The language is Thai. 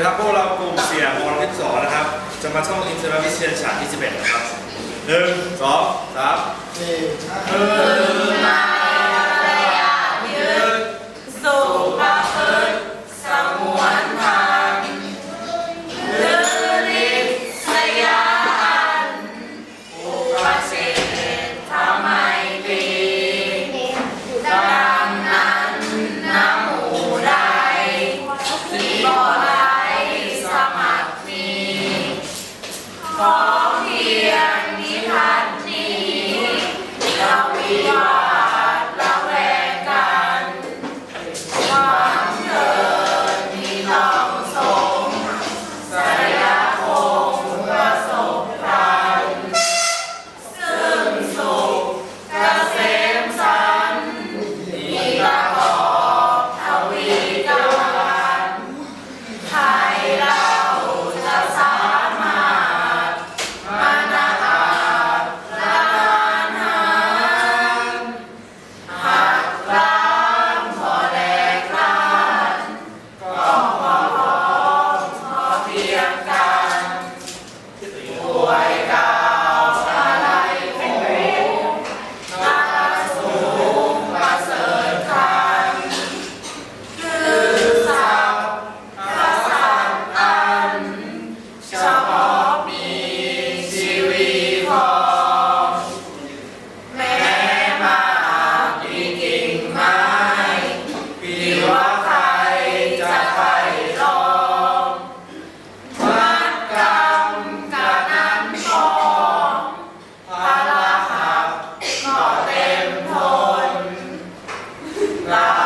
ดีครับพวกเรากลุ่มเสียงมอลที่สองนะครับ จะมาท่องอินเทอร์วิเชียนฉากที่11นะครับหนึ่งสองสามสี่ห้า Bye.